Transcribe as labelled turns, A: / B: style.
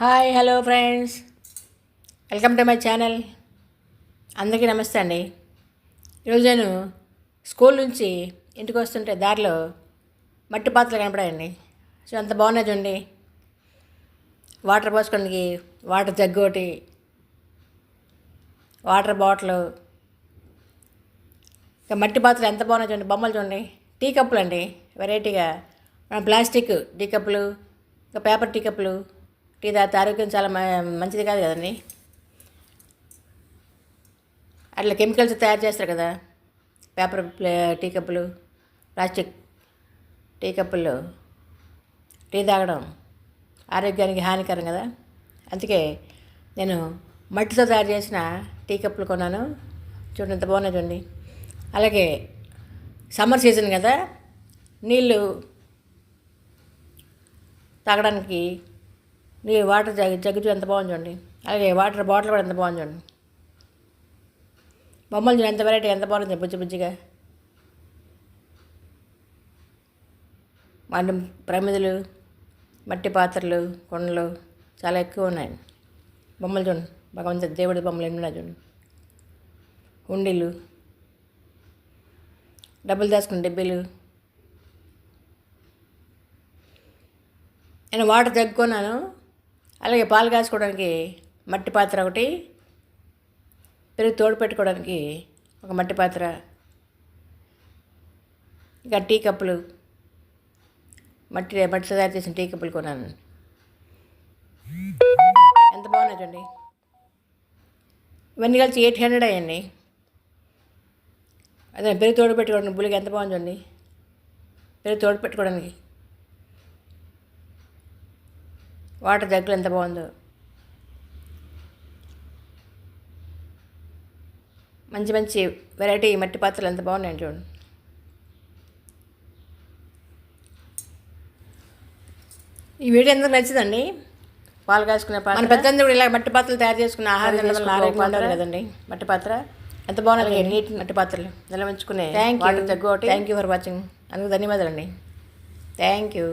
A: Hi hello friends. Welcome to my channel. అందరికీ నమస్తే అండి. ఈరోజు నేను స్కూల్ నుంచి ఇంటికి వస్తుంటే దారిలో మట్టి పాత్రలు కనపడాయండి. సో అంత బాగున్నాయి చూడండి. వాటర్ పోసుకోడానికి వాటర్ జగ్గు ఒకటి వాటర్ బాటిల్. ఇంకా మట్టి పాత్రలు ఎంత బాగున్నాయి చూడండి. బొమ్మలు చూడండి. టీ కప్పులు అండి. వెరైటీగా. ప్లాస్టిక్ టీ కప్పులు ఇంకా పేపర్ టీ కప్పులు టీ తాగితే ఆరోగ్యం చాలా మ- మంచిది కాదు కదండి. అట్లా కెమికల్స్ తయారు చేస్తారు కదా. పేపర్ ప్లే టీ కప్పులు ప్లాస్టిక్ టీ కప్పులు టీ తాగడం ఆరోగ్యానికి హానికరం కదా. అందుకే నేను మట్టితో తయారు చేసిన టీ కప్పులు కొన్నాను. చూడండి ఎంత బాగున్నాయి చూడండి. అలాగే సమ్మర్ సీజన్ కదా. నీళ్ళు తాగడానికి నీ వాటర్ జగ్ జగ్గు ఎంత బాగుంది చూడండి. అలాగే వాటర్ బాటిల్ కూడా ఎంత బాగుంది చూడండి. బొమ్మలు చూడండి ఎంత వెరైటీ ఎంత బాగుంది బుజ్జి బుజ్జిగా. మన ప్రమిదలు మట్టి పాత్రలు కొండలు చాలా ఎక్కువ ఉన్నాయి. బొమ్మలు చూడండి భగవంతు దేవుడి బొమ్మలు ఎన్ని ఉన్నాయి చూడండి. హుండీలు డబ్బులు దాచుకునే డబ్బీలు. నేను వాటర్ తగ్గుకున్నాను. అలాగే పాలు కాసుకోవడానికి మట్టి పాత్ర ఒకటి పెరుగు తోడు పెట్టుకోవడానికి ఒక మట్టి పాత్ర ఇంకా టీ కప్పులు మట్టి మట్టి తయారు చేసిన టీ కప్పులు కొన్నాను. ఎంత బాగున్నాయి చూడండి. ఇవన్నీ కలిసి ఎయిట్ హండ్రెడ్ అయ్యండి. అదే పెరుగు తోడు పెట్టుకోవడానికి బులికి ఎంత బాగుంది చూడండి. పెరుగు తోడు పెట్టుకోవడానికి వాటర్ జగ్గులు ఎంత బాగుందో. మంచి మంచి వెరైటీ మట్టి పాత్రలు ఎంత బాగున్నాయి చూడండి ఈ వీడియో ఎందుకు నచ్చిందండి? పాలు కాసుకునే పాత్ర? మన పెద్దంది కూడా ఇలా మట్టి పాత్రలు తయారు చేసుకునే ఆహారం ఆరోగ్యం కదండి. మట్టి పాత్ర? ఎంత బాగున్నాయి నీట్ మట్టి పాత్రలు నిలవంచుకునే thank you thank you for watching అందుకు ధన్యవాదాలండి. Thank you